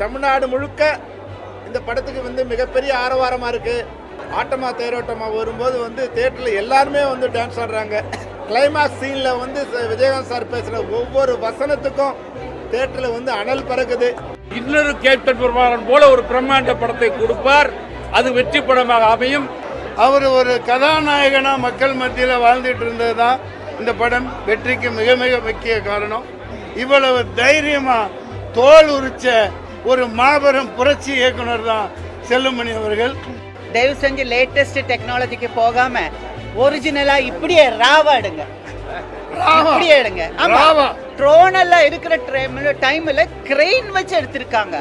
தமிழ்நாடு முழுக்க இந்த படத்துக்கு வந்து மிகப்பெரிய ஆரவாரமாக இருக்குது ஆட்டமா தேரோட்டமா வரும்போது வந்து தேட்டரில் எல்லாருமே வந்து டான்ஸ் ஆடுறாங்க. கிளைமாக்ஸ் சீனில் வந்து விஜயகாந்த் சார் பேசுகிற ஒவ்வொரு வசனத்துக்கும் தேட்டரில் வந்து அனல் பறக்குது. இன்னொரு கேப்டன் பிரபாகரன் போல ஒரு பிரம்மாண்ட படத்தை கொடுப்பார். அது வெற்றி படமாக அமையும். அவர் ஒரு கதாநாயகனா மக்கள் மத்தியில் வாழ்ந்துட்டு இருந்தது தான் இந்த படம். வெற்றிக்கு மிக மிக முக்கிய காரணம். இவ்வளவு தைரியமா தோல் உரிச்ச ஒரு மாபெரும் புரட்சி இயக்குனர் தான் செல்லுமணி அவர்கள். தயவு செஞ்சு லேட்டஸ்ட் டெக்னாலஜிக்கு போகாம ஒரிஜினலா இப்படியே ராவா எடுங்க. இப்படியே எடுங்க. ஆமா. ட்ரோன் எல்லாம் இருக்கிற டைம்ல டைம்ல கிரெயின் வச்சு எடுத்திருக்காங்க.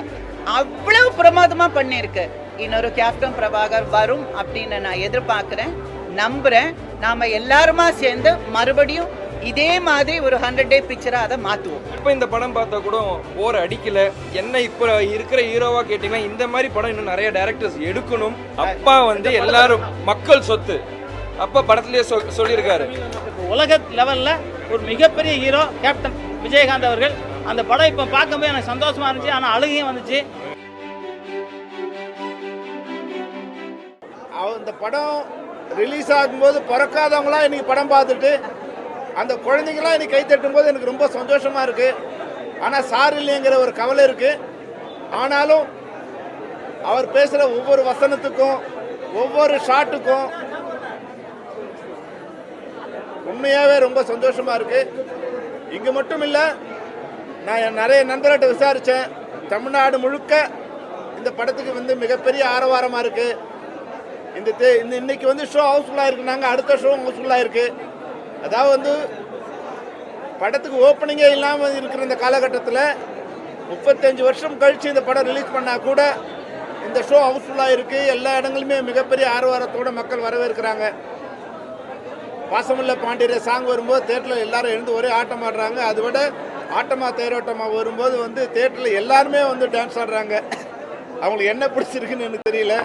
அவ்வளவு பிரமாதமா பண்ணிருக்கு இன்னொரு கேப்டன் பிரபாகர் வரும் அப்படின்னு நான் எதிர்பார்க்கிறேன். நம்புறேன். நாம எல்லாருமா சேர்ந்து மறுபடியும் இதே மாதிரி ஒரு ஹண்ட்ரட் டே பிக்சரா அதை மாத்துவோம். இப்போ இந்த படம் பார்த்தா கூட போர் அடிக்கல. என்ன இப்போ இருக்கிற ஹீரோவா கேட்டீங்கன்னா இந்த மாதிரி படம் இன்னும் நிறைய டேரக்டர்ஸ் எடுக்கணும். அப்பா வந்து எல்லாரும் மக்கள் சொத்து. அப்பா படத்திலேயே சொல் சொல்லியிருக்காரு. உலக லெவலில் ஒரு மிகப்பெரிய ஹீரோ கேப்டன் விஜயகாந்த் அவர்கள். அந்த படம் இப்போ பார்க்கும்போது எனக்கு சந்தோஷமா இருந்துச்சு. ஆனால் அழுகையும் வந்துச்சு. இந்த படம் ரிலீஸ் ஆகும்போது பிறக்காதவங்களாம் இன்னைக்கு படம் பார்த்துட்டு அந்த குழந்தைங்களாம் இன்னைக்கு கை தட்டும் போது எனக்கு ரொம்ப சந்தோஷமாக இருக்குது ஆனால் சார் இல்லைங்கிற ஒரு கவலை இருக்குது ஆனாலும் அவர் பேசுகிற ஒவ்வொரு வசனத்துக்கும் ஒவ்வொரு ஷாட்டுக்கும் உண்மையாகவே ரொம்ப சந்தோஷமாக இருக்குது இங்கே மட்டும் இல்லை நான் என் நிறைய நண்பர்கிட்ட விசாரித்தேன் தமிழ்நாடு முழுக்க இந்த படத்துக்கு வந்து மிகப்பெரிய ஆரவாரமாக இருக்குது இந்த தே இந்த இன்னைக்கு வந்து ஷோ ஹவுஸ்ஃபுல்லாக இருக்குனாங்க அடுத்த ஷோ ஹவுஸ்ஃபுல்லாக இருக்குது அதாவது வந்து படத்துக்கு ஓப்பனிங்கே இல்லாமல் இருக்கிற இந்த காலகட்டத்தில் முப்பத்தஞ்சு வருஷம் கழித்து இந்த படம் ரிலீஸ் பண்ணால் கூட இந்த ஷோ ஹவுஸ்ஃபுல்லாக இருக்குது எல்லா இடங்களுமே மிகப்பெரிய ஆரவாரத்தோட மக்கள் வரவேற்கிறாங்க. பாசமுள்ள பாண்டியர சாங் வரும்போது தேட்டரில் எல்லாரும் எழுந்து ஒரே ஆட்டம் ஆடுறாங்க. அதை விட ஆட்டமா தேரோட்டமா வரும்போது வந்து தேட்டரில் எல்லாருமே வந்து டான்ஸ் ஆடுறாங்க. அவங்களுக்கு என்ன பிடிச்சிருக்குன்னு எனக்கு தெரியல.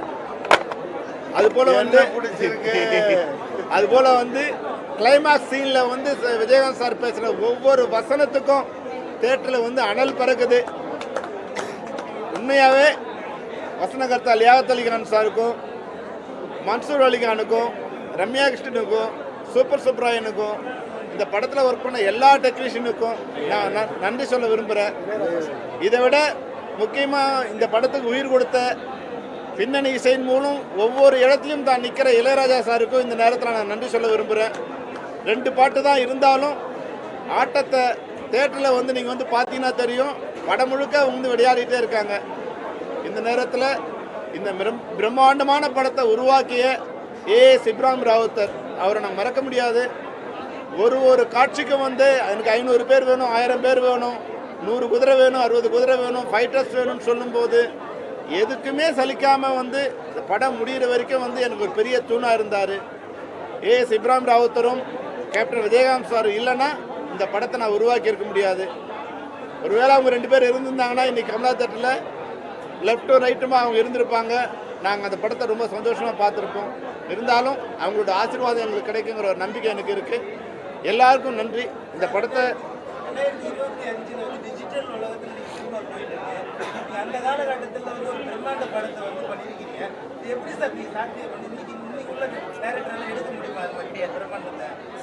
அது போல வந்து பிடிச்சிருக்கு? அது போல வந்து கிளைமேக்ஸ் சீனில் வந்து விஜயகாந்த் சார் பேசுகிற ஒவ்வொரு வசனத்துக்கும் தேட்டரில் வந்து அனல் பறக்குது. உண்மையாகவே வசனகர்த்தா லியாகத் அலிகான் சாருக்கும் மன்சூர் அலிகானுக்கும் ரம்யா கிருஷ்ணனுக்கும் சூப்பர் சுப்ராயனுக்கும் இந்த படத்தில் ஒர்க் பண்ண எல்லா டெக்னீஷியனுக்கும் நான் ந- நன்றி சொல்ல விரும்புகிறேன் இதை விட முக்கியமாக இந்த படத்துக்கு உயிர் கொடுத்த பின்னணி இசையின் மூலம் ஒவ்வொரு இடத்துலையும் தான் நிற்கிற இளையராஜா சாருக்கும் இந்த நேரத்தில் நான் நன்றி சொல்ல விரும்புகிறேன் ரெண்டு பாட்டு தான் இருந்தாலும் ஆட்டத்தை தேட்டரில் வந்து நீங்கள் வந்து பார்த்தீங்கன்னா தெரியும். படம் முழுக்க வந்து விளையாடிட்டே இருக்காங்க. இந்த நேரத்தில் இந்த மிரம்- பிரம்மாண்டமான படத்தை உருவாக்கிய ஏ இப்ராஹிம் ராவுத்தர். அவரை நான் மறக்க முடியாது. ஒரு ஒரு காட்சிக்கும் வந்து எனக்கு ஐநூறு பேர் வேணும் ஆயிரம் பேர் வேணும் நூறு குதிரை வேணும் அறுபது குதிரை வேணும் ஃபைட்டர்ஸ் வேணும்னு சொல்லும்போது எதுக்குமே சலிக்காமல் வந்து படம் முடிகிற வரைக்கும் வந்து எனக்கு ஒரு பெரிய தூணாக இருந்தார். ஏ இப்ராஹிம் ராவுத்தரும் கேப்டன் விஜயகாந்த் சார் இல்லைன்னா இந்த படத்தை நான் உருவாக்கி இருக்க முடியாது. ஒருவேளை அவங்க ரெண்டு பேர் இருந்திருந்தாங்கன்னா இன்னைக்கு கமலா தேட்டரில் லெஃப்ட்டும் ரைட்டுமா அவங்க இருந்திருப்பாங்க. நாங்கள் அந்த படத்தை ரொம்ப சந்தோஷமாக பார்த்துருப்போம். இருந்தாலும் அவங்களோட ஆசீர்வாதம் எங்களுக்கு கிடைக்குங்கிற ஒரு நம்பிக்கை எனக்கு இருக்குது எல்லாருக்கும் நன்றி. இந்த படத்தை அந்த காலகட்டத்தில் வந்து ஒரு பிரம்மாண்ட படத்தை வந்து பண்ணியிருக்கீங்க.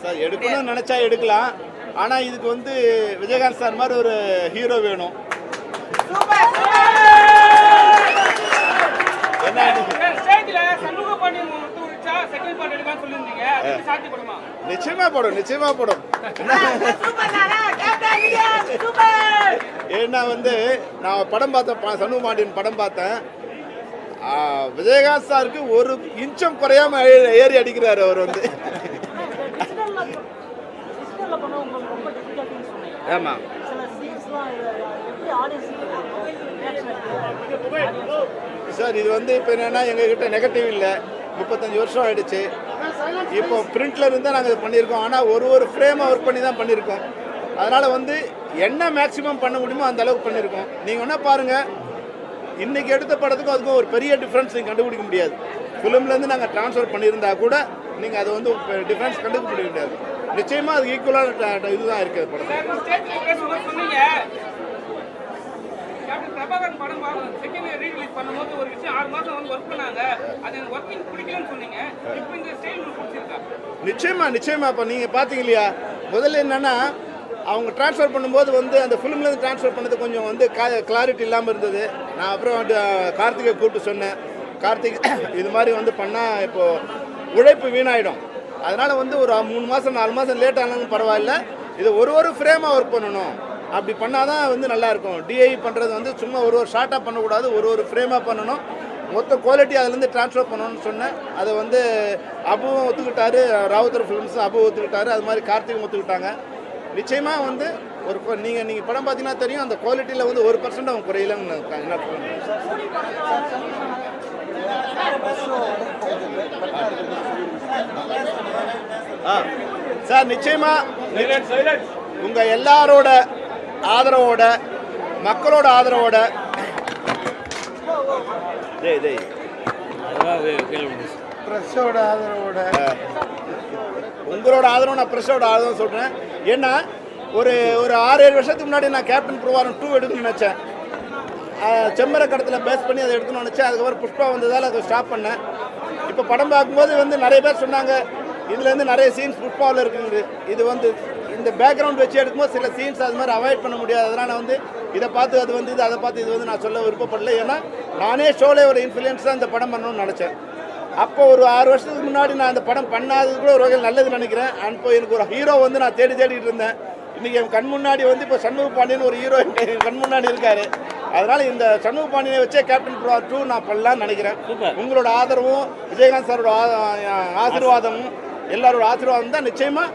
சார் எடுக்கணும்னு நினச்சா எடுக்கலாம். ஆனால் இதுக்கு வந்து விஜயகாந்த் சார் மாதிரி ஒரு ஹீரோ வேணும். நிச்சயமா போடும் நிச்சயமா போடும். ஏன்னா வந்து நான் படம் பார்த்தேன் ப- சண்முக பாண்டியன் படம் பார்த்தேன். விஜயகாந்த் சாருக்கு ஒரு இன்ச்சம் குறையாம ஏறி அடிக்கிறாரு அவர் வந்து. ஆமா. சார் இது வந்து இப்போ என்னன்னா எங்ககிட்ட நெகட்டிவ் இல்லை. முப்பத்தஞ்சு வருஷம் ஆயிடுச்சு. இப்போ பிரிண்ட்ல இருந்தால் நாங்கள் இது பண்ணியிருக்கோம். ஆனால் ஒரு ஒரு ஃப்ரேமை ஒர்க் பண்ணி தான் பண்ணியிருக்கோம். அதனால வந்து என்ன மேக்ஸிமம் பண்ண முடியுமோ அந்த அளவுக்கு பண்ணியிருக்கோம். நீங்கள் வேணா பாருங்க. இன்னைக்கு எடுத்த படத்துக்கும் அதுக்கும் ஒரு பெரிய டிஃப்ரென்ஸ் நீங்கள் கண்டுபிடிக்க முடியாது. ஃபிலிம்லேருந்து நாங்கள் ட்ரான்ஸ்ஃபர் பண்ணியிருந்தா கூட நீங்கள் அதை வந்து டிஃப்ரென்ஸ் கண்டுபிடிக்க முடியாது. நிச்சயமாக அது ஈக்குவலான இதுதான் இருக்குது படத்தில். ஸ்டேஜில் பேசும்போது சொன்னீங்க? கேப்டன் பிரபாகரன் படம் செகண்ட் ரீ-ரிலீஸ் பண்ணும்போது ஒரு விஷயம் ஆறு மாசம் வந்து ஒர்க் பண்ணாங்க. அது எனக்கு ஒர்க்கிங் பிடிக்கலன்னு சொன்னீங்க. இப்போ இந்த ஸ்டைல் உங்களுக்கு பிடிச்சிருக்கா? நிச்சயமா நிச்சயமா இப்போ நீங்கள் பார்த்தீங்க இல்லையா? முதல்ல என்னன்னா அவங்க ட்ரான்ஸ்ஃபர் பண்ணும்போது வந்து அந்த ஃபிலிம்லேருந்து ட்ரான்ஸ்ஃபர் பண்ணது கொஞ்சம் வந்து கிளாரிட்டி இல்லாமல் இருந்தது. நான் அப்புறம் வந்து கார்த்திகை கூப்பிட்டு சொன்னேன். கார்த்திக் இது மாதிரி வந்து பண்ணால் இப்போது உழைப்பு வீணாயிடும். அதனால் வந்து ஒரு மூணு மாதம் நாலு மாதம் லேட் ஆனாலும் பரவாயில்ல. இது ஒரு ஒரு ஃப்ரேமாக ஒர்க் பண்ணணும். அப்படி பண்ணால் தான் வந்து நல்லாயிருக்கும் டிஐ பண்ணுறது வந்து சும்மா ஒரு ஒரு ஷார்ட்டாக பண்ணக்கூடாது. ஒரு ஒரு ஃப்ரேமாக பண்ணணும். மொத்த குவாலிட்டி அதுலேருந்து ட்ரான்ஸ்ஃபர் பண்ணணும்னு சொன்னேன். அதை வந்து அபுவும் ஒத்துக்கிட்டாரு. ராவுத்தர் ஃபிலிம்ஸும் அபு ஒத்துக்கிட்டாரு. அது மாதிரி கார்த்திகும் ஒத்துக்கிட்டாங்க. நிச்சயமாக வந்து ஒரு நீங்கள் நீங்கள் படம் பார்த்தீங்கன்னா தெரியும் அந்த குவாலிட்டியில் வந்து ஒரு பர்சன்ட் அவங்க குறையலன்னு நான் என்ன. ஆ. சார் நிச்சயமா உங்க எல்லாரோட ஆதரவோட மக்களோட ஆதரவோட டேய் டேய். ப்ரெஸ்ஸோட ஆதரவோட. உங்களோட ஆதரவு நான் ப்ரெஸ்ஸோட ஆதரவு சொல்கிறேன் ஏன்னா ஒரு ஒரு ஆறு ஏழு வருஷத்துக்கு முன்னாடி நான் கேப்டன் பிரபாரம் டூ எடுக்கணும்னு நினச்சேன். செம்மர கடத்தில் பேஸ் பண்ணி அதை எடுக்கணும்னு நினச்சேன். அதுக்கப்புறம் புஷ்பா வந்ததால் அதை ஸ்டாப் பண்ணேன். இப்போ படம் பார்க்கும்போது வந்து நிறைய பேர் சொன்னாங்க இதுலேருந்து நிறைய சீன்ஸ் புஷ்பாவில் இருக்குங்க இது வந்து இந்த பேக்ரவுண்ட் வச்சு எடுக்கும்போது சில சீன்ஸ் அது மாதிரி அவாய்ட் பண்ண முடியாது. அதனால் வந்து இதை பார்த்து அது வந்து இது அதை பார்த்து இது வந்து நான் சொல்ல விருப்பப்படல. ஏன்னா நானே ஷோலே ஒரு இன்ஃப்ளூயன்ஸாக இந்த படம் பண்ணணும்னு நினச்சேன். அப்போ ஒரு ஆறு வருஷத்துக்கு முன்னாடி நான் அந்த படம் பண்ணாதது கூட ஒரு வகையில் நல்லது நினைக்கிறேன். அப்போ எனக்கு ஒரு ஹீரோ வந்து நான் தேடி தேடிட்டு இருந்தேன். இன்னைக்கு என் கண் முன்னாடி வந்து இப்போ சண்முக பாண்டியன் ஒரு ஹீரோ என் கண் முன்னாடி இருக்காரு. அதனால இந்த சண்முக பாண்டியனை வச்சே கேப்டன் ப்ரோ டூ நான் பண்ணலாம்னு நினைக்கிறேன். உங்களோட ஆதரவும் விஜயகாந்த் சாரோட ஆசீர்வாதமும் எல்லாரோட ஆசீர்வாதம் தான் நிச்சயமா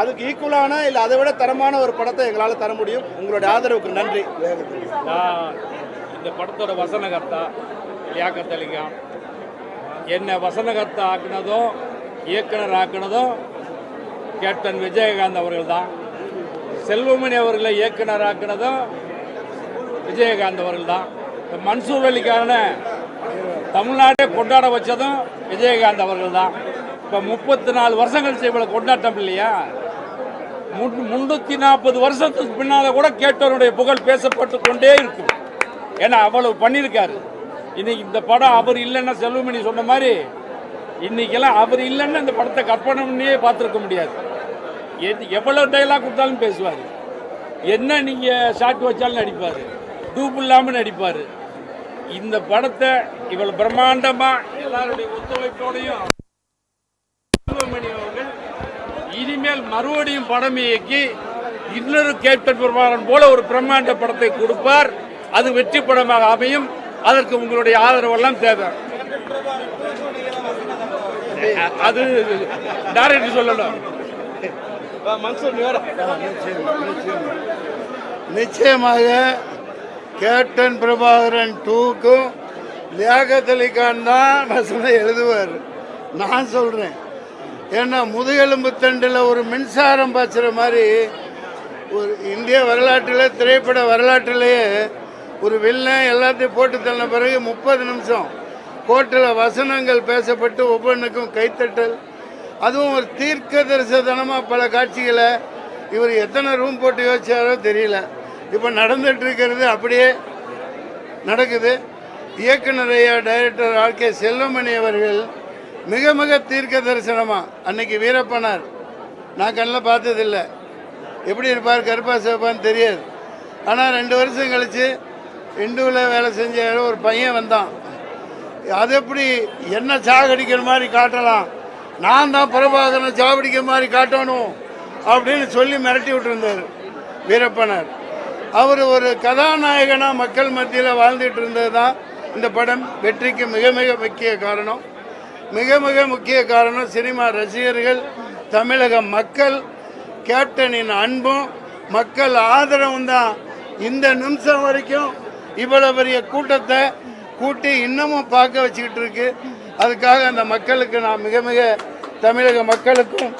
அதுக்கு ஈக்குவலான இல்லை அதை விட தரமான ஒரு படத்தை எங்களால் தர முடியும். உங்களுடைய ஆதரவுக்கு நன்றி. நான் இந்த படத்தோட வசனகர்த்தா லியாக்கத் அலிகான் என்னை வசனகர்த்தா ஆக்கினதும் இயக்குனர் ஆக்குனதும் கேப்டன் விஜயகாந்த் அவர்கள் தான் செல்வமணி அவர்களை இயக்குனர் ஆக்குனதும் விஜயகாந்த் அவர்கள் தான் இந்த மன்சூர் அலிக்கான தமிழ்நாடே கொண்டாட வச்சதும் விஜயகாந்த் அவர்கள் தான் இப்போ முப்பத்தி நாலு வருஷம் கழிச்சு இவ்வளோ கொண்டாட்டம் இல்லையா? முன்- முன்னூத்தி நாற்பது வருஷத்துக்கு பின்னால கூட கேட்டவருடைய புகழ் பேசப்பட்டு கொண்டே இருக்கும். ஏன்னா அவ்வளவு பண்ணியிருக்காரு. இன்னைக்கு இந்த படம் அவர் இல்லைன்னா செல்வமணி சொன்ன மாதிரி இன்னைக்கெல்லாம் அவர் இல்லைன்னா இந்த படத்தை கற்பனை பண்ணியே பார்த்துருக்க முடியாது. எது- எவ்வளோ டைலாக் கொடுத்தாலும் பேசுவார். என்ன நீங்கள் ஷாட் வச்சாலும் நடிப்பார். டூப் இல்லாமல் நடிப்பார். இந்த படத்தை இவ்வளோ பிரம்மாண்டமாக எல்லாருடைய ஒத்துழைப்போடையும் செல்வமணி அவர்கள் இனிமேல் மறுபடியும் படம் இயக்கி இன்னொரு கேப்டன் பெருமாறன் போல ஒரு பிரம்மாண்ட படத்தை கொடுப்பார். அது வெற்றி படமாக அமையும். அதற்கு உங்களுடைய ஆதரவெல்லாம் தேவை. அது டைரக்டர் சொல்லணும். நிச்சயமாக கேப்டன் பிரபாகரன் டூக்கும் லியாகத் அலி கான் தான் வசனம் எழுதுவார். நான் சொல்கிறேன் ஏன்னா முதுகெலும்பு தண்டில் ஒரு மின்சாரம் பாய்ச்சுற மாதிரி ஒரு இந்திய வரலாற்றில் திரைப்பட வரலாற்றிலேயே ஒரு வில்லை எல்லாத்தையும் போட்டு தள்ளின பிறகு முப்பது நிமிஷம் கோர்ட்டில் வசனங்கள் பேசப்பட்டு ஒவ்வொன்றுக்கும் கைத்தட்டல். அதுவும் ஒரு தீர்க்க தரிசனமாக பல காட்சிகளை இவர் எத்தனை ரூம் போட்டு யோசிச்சாரோ தெரியல. இப்போ நடந்துட்டு இருக்கிறது அப்படியே நடக்குது. இயக்குனர் ஐயா டைரக்டர் ஆர் கே செல்வமணி அவர்கள் மிக மிக தீர்க்க தரிசனமாக அன்னைக்கு வீரப்பனார். நான் கண்ணில் பார்த்ததில்ல. எப்படி இருப்பார் கருப்பா சிவப்பான்னு தெரியாது. ஆனால் ரெண்டு வருஷம் கழித்து இண்டுவில் வேலை செஞ்ச ஒரு பையன் வந்தான். அது எப்படி என்ன சாகடிக்கிற மாதிரி காட்டலாம்? நான் தான் பிரபாகரனை சாவடிக்கிற மாதிரி காட்டணும் அப்படின்னு சொல்லி மிரட்டி விட்டுருந்தார் வீரப்பனர். அவர் ஒரு கதாநாயகனாக மக்கள் மத்தியில் வாழ்ந்துட்டு இருந்தது தான் இந்த படம். வெற்றிக்கு மிக மிக முக்கிய காரணம். மிக மிக முக்கிய காரணம் சினிமா ரசிகர்கள் தமிழக மக்கள் கேப்டனின் அன்பும் மக்கள் ஆதரவும் தான் இந்த நிமிஷம் வரைக்கும் இவ்வளவு பெரிய கூட்டத்தை கூட்டி இன்னமும் பார்க்க வச்சுக்கிட்டு இருக்கு. அதுக்காக அந்த மக்களுக்கு நான் மிக மிக தமிழக மக்களுக்கும்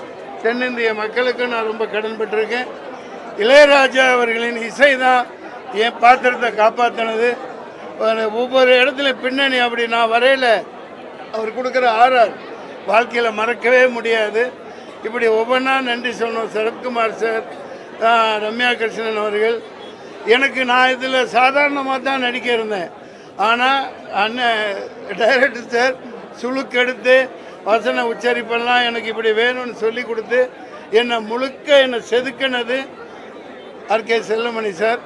தென்னிந்திய மக்களுக்கும் நான் ரொம்ப கடன்பட்டிருக்கேன் இளையராஜா அவர்களின் இசை தான் என் பாத்திரத்தை காப்பாற்றினது ஒவ்வொரு இடத்துல பின்னணி அப்படி நான் வரையில். அவர் கொடுக்குற ஆர்ஆர் வாழ்க்கையில் மறக்கவே முடியாது. இப்படி ஒவ்வொன்றா நன்றி சொல்லணும். சரத்குமார் சார் ரம்யா கிருஷ்ணன் அவர்கள் எனக்கு நான் இதில் சாதாரணமாக தான் நடிக்க இருந்தேன். ஆனால் அண்ணன் டைரக்டர் சார் சுளுக்கெடுத்து வசன உச்சரிப்பெல்லாம் எனக்கு இப்படி வேணும்னு சொல்லி கொடுத்து என்னை முழுக்க என்னை செதுக்கினது ஆர்கே செல்லமணி சார்.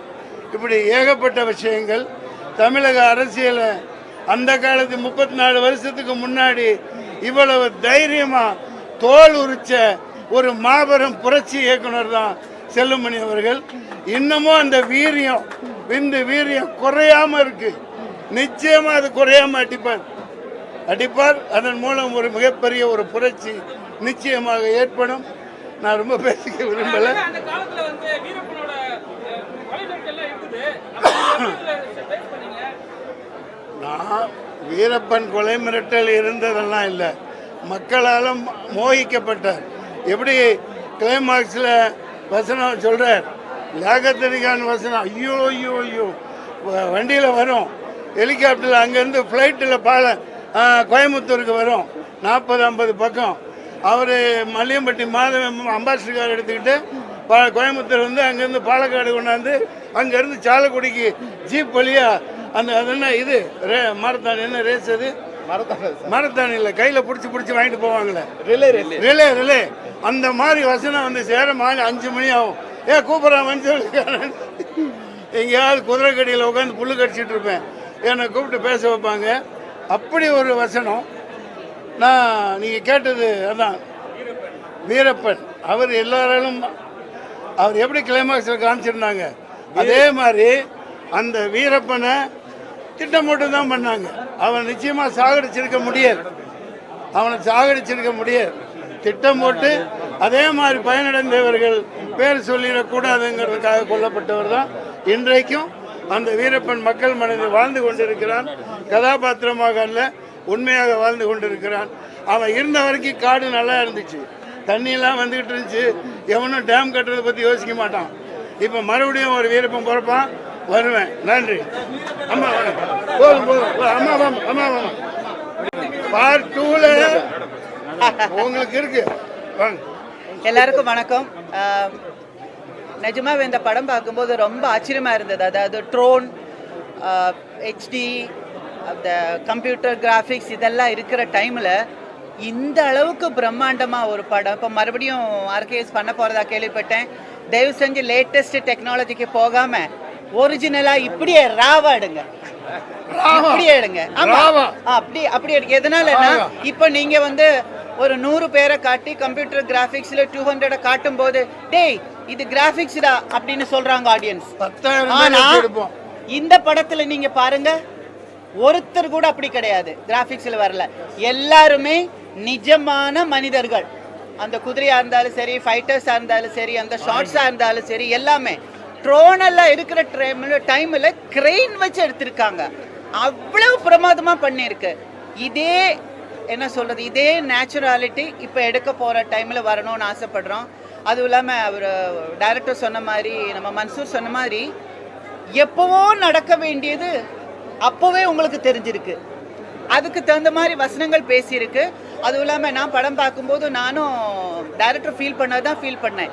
இப்படி ஏகப்பட்ட விஷயங்கள். தமிழக அரசியலை அந்த காலத்து முப்பத்தி நாலு வருஷத்துக்கு முன்னாடி இவ்வளவு தைரியமாக தோல் உரிச்ச ஒரு மாபெரும் புரட்சி இயக்குனர் தான் செல்லுமணி அவர்கள் இன்னமும் அந்த வீரியம் விந்து வீரியம் குறையாம இருக்கு. நிச்சயமா அது குறையாம அடிப்பார். அடிப்பார் அதன் மூலம் ஒரு மிகப்பெரிய ஒரு புரட்சி நிச்சயமாக ஏற்படும். நான் ரொம்ப பேசிக்க விரும்பல. நான் வீரப்பன் கொலை மிரட்டல் இருந்ததெல்லாம் இல்லை. மக்களால் மோகிக்கப்பட்டார். எப்படி கிளைமாக்ஸில் வசனம் சொல்கிறார் லாகத்தனிகான் வசனம். ஐயோ ஐயோ ஐயோ. வண்டியில் வரும். ஹெலிகாப்டரில் அங்கேருந்து ஃப்ளைட்டில் பால கோயம்புத்தூருக்கு வரும். நாற்பது ஐம்பது பக்கம். அவர் மல்லியம்பட்டி மாதவன் அம்பாசிடர் கார் எடுத்துக்கிட்டு பா கோயம்புத்தூர் வந்து அங்கேருந்து பாலக்காடு கொண்டாந்து அங்கேருந்து சாலக்குடிக்கு ஜீப் வழியா அந்த அது என்ன இது? ரே மாரத்தான் என்ன ரேஸ் அது? மரத்தான் இல்லை கையில் பிடிச்சி பிடிச்சி வாங்கிட்டு போவாங்களே. Relay relay. ரிலே அந்த மாதிரி வசனம் வந்து சேர மாலை அஞ்சு மணி ஆகும். ஏ மனுஷன் எங்கேயாவது குதிரை கடியில் உட்காந்து புல்லு கடிச்சிட்டு இருப்பேன். என்னை கூப்பிட்டு பேச வைப்பாங்க. அப்படி ஒரு வசனம். நான் நீங்கள் கேட்டது அதான். வீரப்பன். அவர் எல்லாராலும் அவர் எப்படி கிளைமாக்ஸில் காமிச்சிருந்தாங்க. அதே மாதிரி அந்த வீரப்பனை திட்டம் போட்டு தான் பண்ணாங்க. அவன் நிச்சயமாக சாகடிச்சிருக்க முடியாது. அவனை சாகடிச்சிருக்க முடியாது. திட்டம் போட்டு அதே மாதிரி பயனடைந்தவர்கள் பேர் சொல்லிடக்கூடாதுங்கிறதுக்காக கொல்லப்பட்டவர் தான் இன்றைக்கும் அந்த வீரப்பன் மக்கள் மனதில் வாழ்ந்து கொண்டிருக்கிறான். கதாபாத்திரமாக அல்ல உண்மையாக வாழ்ந்து கொண்டிருக்கிறான். அவன் இருந்த வரைக்கும் காடு நல்லா இருந்துச்சு. தண்ணியெல்லாம் வந்துக்கிட்டு இருந்துச்சு. எவனும் டேம் கட்டுறதை பற்றி யோசிக்க மாட்டான். இப்போ மறுபடியும் ஒரு வீரப்பன் பிறப்பான். வருவேன். நன்றி. அம்மா போதும் போதும். அம்மா வாமா அம்மா வாமா பார்ட் டூல உங்களுக்கு இருக்கு. வாங்க. எல்லாருக்கும் வணக்கம். நிஜமாவே இந்த படம் பார்க்கும்போது ரொம்ப ஆச்சரியமாக இருந்தது. அதாவது ட்ரோன் ஹெச்டி அந்த கம்ப்யூட்டர் கிராஃபிக்ஸ் இதெல்லாம் இருக்கிற டைமில் இந்த அளவுக்கு பிரம்மாண்டமாக ஒரு படம். இப்போ மறுபடியும் ஆர்கேஎஸ் பண்ண போகிறதா கேள்விப்பட்டேன். தயவு செஞ்சு லேட்டஸ்ட் டெக்னாலஜிக்கு போகாமல் ஒரிஜினலாக இப்படியே ராவா எடுங்க. இப்படியே எடுங்க. ஆமா. அப்படி அப்படி எடுங்க. எதனாலன்னா இப்போ நீங்க வந்து ஒரு நூறு பேரை காட்டி கம்ப்யூட்டர் கிராஃபிக்ஸ்ல டூ ஹண்ட்ரட காட்டும் போது டேய் இது கிராஃபிக்ஸ்டா அப்படின்னு சொல்றாங்க ஆடியன்ஸ் ஆனா இந்த படத்துல நீங்க பாருங்க ஒருத்தர் கூட அப்படி கிடையாது கிராஃபிக்ஸ்ல வரல. எல்லாருமே நிஜமான மனிதர்கள். அந்த குதிரையா இருந்தாலும் சரி ஃபைட்டர்ஸா இருந்தாலும் சரி அந்த ஷார்ட்ஸா இருந்தாலும் சரி எல்லாமே. ட்ரோனெல்லாம் இருக்கிற டைமில் டைமில் கிரெயின் வச்சு எடுத்திருக்காங்க. அவ்வளவு பிரமாதமாக பண்ணியிருக்கு. இதே என்ன சொல்கிறது இதே நேச்சுராலிட்டி இப்போ எடுக்க போகிற டைமில் வரணும்னு ஆசைப்படுறோம். அதுவும் இல்லாமல் அவர் டைரக்டர் சொன்ன மாதிரி நம்ம மன்சூர் சொன்ன மாதிரி எப்போவோ நடக்க வேண்டியது அப்போவே உங்களுக்கு தெரிஞ்சிருக்கு. அதுக்கு தகுந்த மாதிரி வசனங்கள் பேசியிருக்கு. அதுவும் இல்லாமல் நான் படம் பார்க்கும்போது நானும் டைரக்டர் ஃபீல் பண்ணதான் ஃபீல் பண்ணேன்.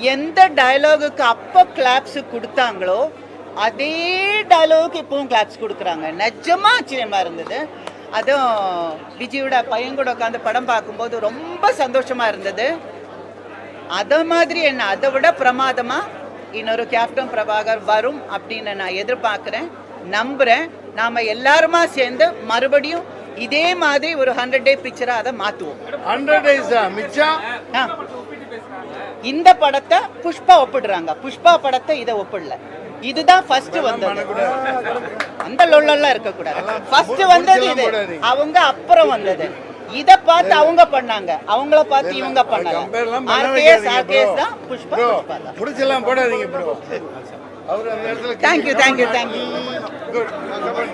எந்த டயலாகுக்கு அப்போ கிளாப்ஸ் கொடுத்தாங்களோ அதே டயலாகுக்கு இப்பவும் கிளாப்ஸ் கொடுக்குறாங்க. நிஜமா ஆச்சரியமா இருந்தது. அதுவும் விஜயோட பையன் கூட உட்காந்து படம் பார்க்கும்போது ரொம்ப சந்தோஷமா இருந்தது. அதை மாதிரி என்ன அதை விட பிரமாதமா இன்னொரு கேப்டன் பிரபாகர் வரும் அப்படின்னு நான் எதிர்பார்க்குறேன். நம்புறேன். நாம எல்லாருமா சேர்ந்து மறுபடியும் இதே மாதிரி ஒரு ஹண்ட்ரட் டே பிக்சரா அதை மாத்துவோம். ஹண்ட்ரட் டேஸா மிச்சம்? ஆ. இந்த படத்தை புஷ்பா ஒப்பிடுறாங்க. புஷ்பா படத்தை இதை ஒப்பிடல. இதுதான் ஃபர்ஸ்ட் வந்தது. அந்த லொல்லெல்லாம் இருக்க கூடாது ஃபர்ஸ்ட் வந்தது இது. அவங்க அப்புறம் வந்தது. இத பார்த்து அவங்க பண்ணாங்க. அவங்கள பார்த்து இவங்க பண்ணல. கம்பேர்லாம் பண்ண ஆர்கேஎஸ் ஆர்கேஎஸ். தான் புஷ்பா புஷ்பா தான். முடிச்செல்லாம் போடாதீங்க ப்ரோ அவர் அந்த இடத்துல thank you thank you good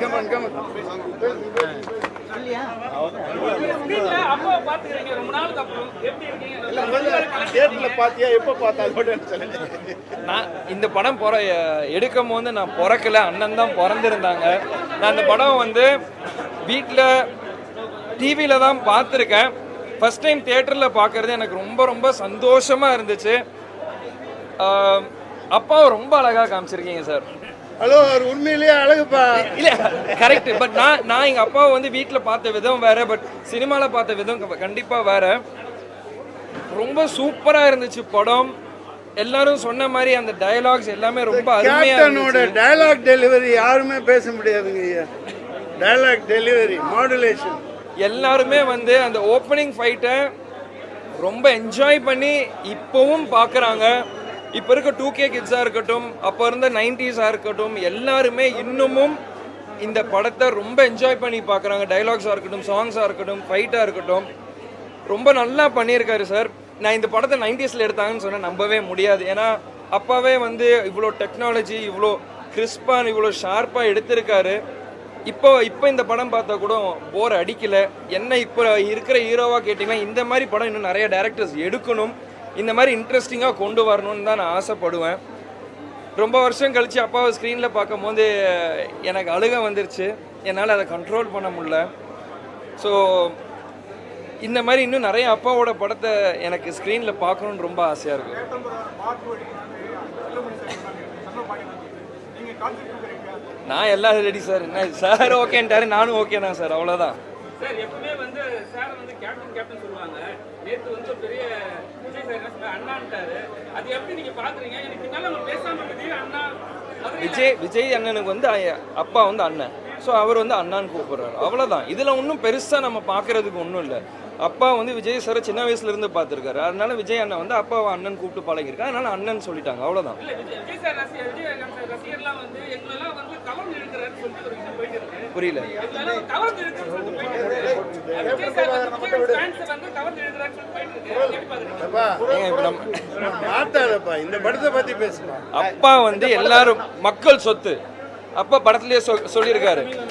come on come on come on வீட்டுல அப்பா பாத்துக்கிறீங்க ரொம்ப நாளுக்கு அப்புறம் நான் இந்த படம் பிற எடுக்கும் போது நான் பிறக்கல அண்ணன் தான் பிறந்திருந்தாங்க. நான் இந்த படம் வந்து வீட்டில் டிவியில் தான் பார்த்துருக்கேன். ஃபர்ஸ்ட் டைம் தியேட்டரில் பார்க்குறது எனக்கு ரொம்ப ரொம்ப சந்தோஷமாக இருந்துச்சு. அப்பாவை ரொம்ப அழகா காமிச்சிருக்கீங்க சார். ஹலோ அவர் உண்மையிலேயே அழகுப்பா. இல்ல கரெக்ட் பட் நான் நான் எங்க அப்பாவை வந்து வீட்ல பார்த்த விதம் வேற பட் சினிமால பார்த்த விதம் கண்டிப்பா வேற. ரொம்ப சூப்பரா இருந்துச்சு படம். எல்லாரும் சொன்ன மாதிரி அந்த டயலாக்ஸ் எல்லாமே ரொம்ப கேப்டனோட டயலாக் டெலிவரி யாருமே பேச முடியாதுங்க ஐயா. டயலாக் டெலிவரி மாடுலேஷன் எல்லாருமே வந்து அந்த ஓப்பனிங் ஃபைட்டை ரொம்ப என்ஜாய் பண்ணி இப்போவும் பார்க்குறாங்க. இப்போ இருக்க டூ கே கிட்ஸாக இருக்கட்டும் அப்போ இருந்த நைன்டிஸாக இருக்கட்டும் எல்லாருமே இன்னமும் இந்த படத்தை ரொம்ப என்ஜாய் பண்ணி பார்க்குறாங்க. டைலாக்ஸாக இருக்கட்டும் சாங்ஸாக இருக்கட்டும் ஃபைட்டாக இருக்கட்டும். ரொம்ப நல்லா பண்ணியிருக்காரு சார் நான் இந்த படத்தை நைன்டிஸில் எடுத்தாங்கன்னு சொன்னால் நம்பவே முடியாது. ஏன்னா அப்பாவே வந்து இவ்வளோ டெக்னாலஜி இவ்வளோ கிறிஸ்பான் இவ்வளோ ஷார்ப்பாக எடுத்திருக்காரு. இப்போ இப்போ இந்த படம் பார்த்தா கூட போர் அடிக்கலை. என்ன இப்போ இருக்கிற ஹீரோவாக கேட்டிங்கன்னா இந்த மாதிரி படம் இன்னும் நிறைய டேரக்டர்ஸ் எடுக்கணும். இந்த மாதிரி இன்ட்ரெஸ்டிங்காக கொண்டு வரணும்னு தான் நான் ஆசைப்படுவேன். ரொம்ப வருஷம் கழித்து அப்பாவை ஸ்க்ரீனில் பார்க்கும்போது எனக்கு அழுக வந்துருச்சு. என்னால் அதை கண்ட்ரோல் பண்ண முடியல. ஸோ இந்த மாதிரி இன்னும் நிறைய அப்பாவோட படத்தை எனக்கு ஸ்க்ரீனில் பார்க்கணுன்னு ரொம்ப ஆசையாக இருக்கு. நான் எல்லாம் ரெடி சார் என்ன சார் ஓகேன்ட்டாரு நானும் ஓகே தான் சார் அவ்வளோதான் சார் எப்பவுமே வந்து சார் வந்து கேப்டன் கேப்டன் சொல்லுவாங்க. நேத்து வந்து பெரிய விஜய் சார் அண்ணான்ட்டாரு அது எப்படி நீங்க பாக்குறீங்க? எனக்கு பின்னால அவங்க பேசாம திடீர்னு அண்ணா விஜய் விஜய் அண்ணனுக்கு வந்து அப்பா வந்து அண்ணன். ஸோ அவர் வந்து அண்ணான்னு கூப்பிடுறாரு. அவ்வளோதான் இதில் ஒன்றும் பெருசாக நம்ம பார்க்கறதுக்கு ஒன்றும் இல்லை. அப்பா வந்து விஜய் சாரை சின்ன வயசுல இருந்து பார்த்துருக்காரு அதனால விஜய் அண்ணன் வந்து அப்பாவை அண்ணன் கூப்பிட்டு பழகிருக்காரு அதனால அண்ணன் சொல்லிட்டாங்க. அவ்வளோதான் புரியல. இந்த படத்தை பத்தி பேசுமா? அப்பா வந்து எல்லாரும் மக்கள் சொத்து. அப்பா படத்துலயே சொ- சொல்லியிருக்காரு.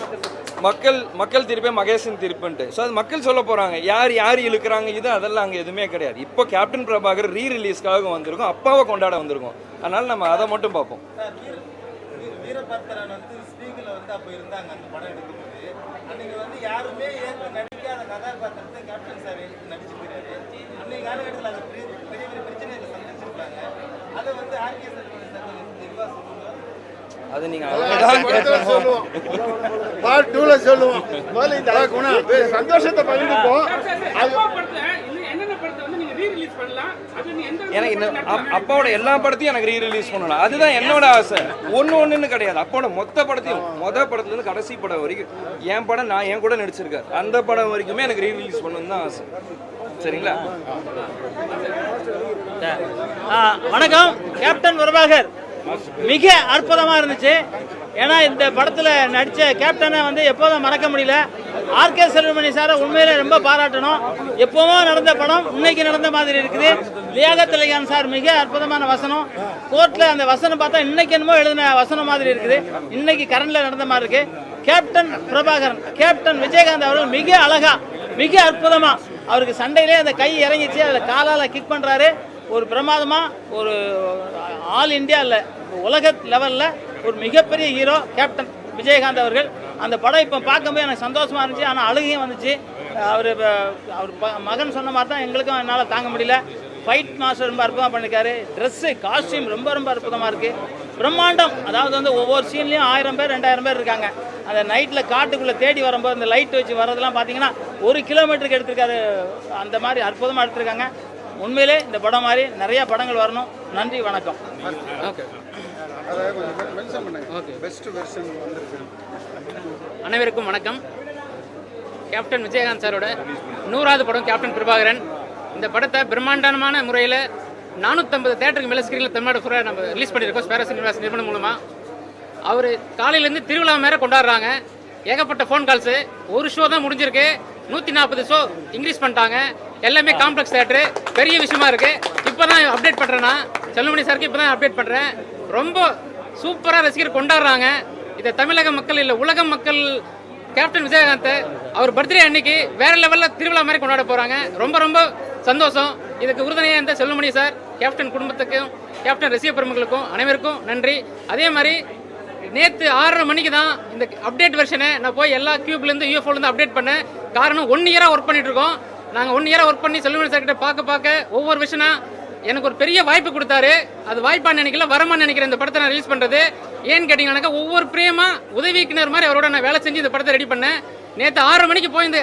மக்கள் மக்கள் திருப்பே மகேசன் திருப்புன்ட்டு. ஸோ அது மக்கள் சொல்ல போறாங்க. யார் யார் இழுக்கிறாங்க இது? அதெல்லாம் அங்கே எதுவுமே கிடையாது. இப்போ கேப்டன் பிரபாகர் ரீ ரிலீஸ்க்காக வந்திருக்கோம். அப்பாவை கொண்டாட வந்திருக்கோம். அதனால நம்ம அதை மட்டும் பார்ப்போம். அப்போ இருந்தாங்க அந்த படம் எடுக்கும்போது அன்னைக்கு வந்து யாருமே ஏற்க நடிக்காத கதாபாத்திரத்தை கேப்டன் சார் எடுத்து நடிச்சிருக்கிறாரு. அன்னைக்கு காலகட்டத்தில் அது பெரிய பெரிய பெரிய பிரச்சனைகளை சந்திச்சிருப்பாங்க. அதை வந்து ஆர்கே சார் தெளிவாக சொல்லுங்க. அது நீங்க சொல்லுவோம். சந்தோஷத்தை பகிர்ந்துப்போம். என்னென்ன படத்தை எனக்கு இந்த அப்- அப்பாவோட எல்லா படத்தையும் எனக்கு ரீ ரிலீஸ் பண்ணணும். அதுதான் என்னோட ஆசை. ஒன்று ஒன்றுன்னு கிடையாது. அப்பாவோட மொத்த படத்தையும் மொத படத்துலேருந்து கடைசி படம் வரைக்கும் என் படம் நான் என் கூட நடிச்சிருக்கேன் அந்த படம் வரைக்குமே எனக்கு ரீ ரிலீஸ் பண்ணணும்னு தான் ஆசை. சரிங்களா? வணக்கம். கேப்டன் பிரபாகர். மிக அற்புதமாக இருந்துச்சு. ஏன்னா இந்த படத்தில் நடித்த கேப்டனை வந்து எப்போதும் மறக்க முடியல. ஆர்கே செல்வமணி சாரை உண்மையிலே ரொம்ப பாராட்டணும். எப்போவும் நடந்த படம் இன்னைக்கு நடந்த மாதிரி இருக்குது. லியாகத்திலையான் சார் மிக அற்புதமான வசனம். கோர்ட்டில் அந்த வசனம் பார்த்தா இன்னைக்கு என்னமோ எழுதின வசனம் மாதிரி இருக்குது. இன்னைக்கு கரண்டில் நடந்த மாதிரி இருக்கு. கேப்டன் பிரபாகரன் கேப்டன் விஜயகாந்த் அவர்கள் மிக அழகா மிக அற்புதமா அவருக்கு சண்டையிலே அந்த கை இறங்கிச்சு. அதில் காலால் கிக் பண்ணுறாரு ஒரு பிரமாதமாக ஒரு ஆல் இந்தியா இல்லை உலக லெவலில் ஒரு மிகப்பெரிய ஹீரோ கேப்டன் விஜயகாந்த் அவர்கள். அந்த படம் இப்போ பார்க்கும்போது எனக்கு சந்தோஷமாக இருந்துச்சு. ஆனால் அழுகையும் வந்துச்சு. அவர் அவர் ப- மகன் சொன்ன மாதிரி தான் எங்களுக்கும் என்னால் தாங்க முடியல. ஃபைட் மாஸ்டர் ரொம்ப அற்புதமாக பண்ணியிருக்காரு ட்ரெஸ்ஸு காஸ்டியூம் ரொம்ப ரொம்ப அற்புதமாக இருக்குது பிரம்மாண்டம். அதாவது வந்து ஒவ்வொரு சீன்லேயும் ஆயிரம் பேர் ரெண்டாயிரம் பேர் இருக்காங்க. அந்த நைட்டில் காட்டுக்குள்ளே தேடி வரும்போது அந்த லைட் வச்சு வர்றதெல்லாம் பார்த்தீங்கன்னா ஒரு கிலோமீட்டருக்கு எடுத்திருக்காரு. அந்த மாதிரி அற்புதமாக எடுத்திருக்காங்க. உண்மையிலே இந்த படம் மாதிரி நிறைய படங்கள் வரணும். நன்றி வணக்கம். ஓகே அனைவருக்கும் வணக்கம். கேப்டன் விஜயகாந்த் சாரோட நூறாவது படம் கேப்டன் பிரபாகரன். இந்த படத்தை பிரம்மாண்டமான முறையில் நானூற்றம்பது தேட்டருக்கு மேலே ஸ்க்ரீனில் தமிழ்நாடு ஃபுல்லாக நம்ம ரிலீஸ் பண்ணியிருக்கோம். ஸ்பேரஸ் யூனிவர்ஸ் நிறுவனம் மூலமாக அவர் காலையிலேருந்து திருவிழா மேலே கொண்டாடுறாங்க. ஏகப்பட்ட ஃபோன் கால்ஸு ஒரு ஷோ தான் முடிஞ்சிருக்கு. நூற்றி நாற்பது ஷோ இன்க்ரீஸ் பண்ணிட்டாங்க. எல்லாமே காம்ப்ளெக்ஸ் தேட்டரு பெரிய விஷயமா இருக்குது இப்போ தான் அப்டேட் பண்ணுறேன்னா செல்லுமணி சாருக்கு இப்போ தான் அப்டேட் பண்ணுறேன் ரொம்ப சூப்பராக ரசிகர் கொண்டாடுறாங்க. இதை தமிழக மக்கள் இல்லை உலக மக்கள் கேப்டன் விஜயகாந்த் அவர் பர்த்டே அன்னைக்கு வேற லெவலில் திருவிழா மாதிரி கொண்டாட போகிறாங்க ரொம்ப ரொம்ப சந்தோஷம். இதுக்கு உறுதுணையாக இருந்த செல்லுமணி சார் கேப்டன் குடும்பத்துக்கும் கேப்டன் ரசிக பெருமக்களுக்கும் அனைவருக்கும் நன்றி. அதே மாதிரி நேற்று ஆறரை மணிக்கு தான் இந்த அப்டேட் வெர்ஷனை நான் போய் எல்லா கியூப்லேருந்து யூஎஃப்ஓலேருந்து அப்டேட் பண்ணேன். காரணம் ஒன் இயராக ஒர்க் பண்ணிட்டு இருக்கோம். நாங்கள் ஒன் இயராக ஒர்க் பண்ணி செல்லுமணி சார் கிட்ட பார்க்க பார்க்க ஒவ்வொரு விஷயம் எனக்கு ஒரு பெரிய வாய்ப்பு கொடுத்தாரு. அது வாய்ப்பா நினைக்கல வரமா நினைக்கிறேன் இந்த படத்தை நான் ரிலீஸ் பண்றது. ஏன்னு கேட்டீங்கன்னாக்கா ஒவ்வொரு பிரேமா உதவிக்குனர் மாதிரி அவரோட நான் வேலை செஞ்சு இந்த படத்தை ரெடி பண்ணேன். நேற்று ஆறு மணிக்கு போய் இந்த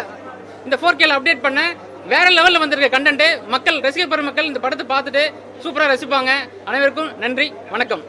இந்த ஃபோர் கேல அப்டேட் பண்ணேன். வேற லெவலில் வந்திருக்க கண்டென்ட் மக்கள் ரசிகர் பெருமக்கள் இந்த படத்தை பார்த்துட்டு சூப்பராக ரசிப்பாங்க. அனைவருக்கும் நன்றி வணக்கம்.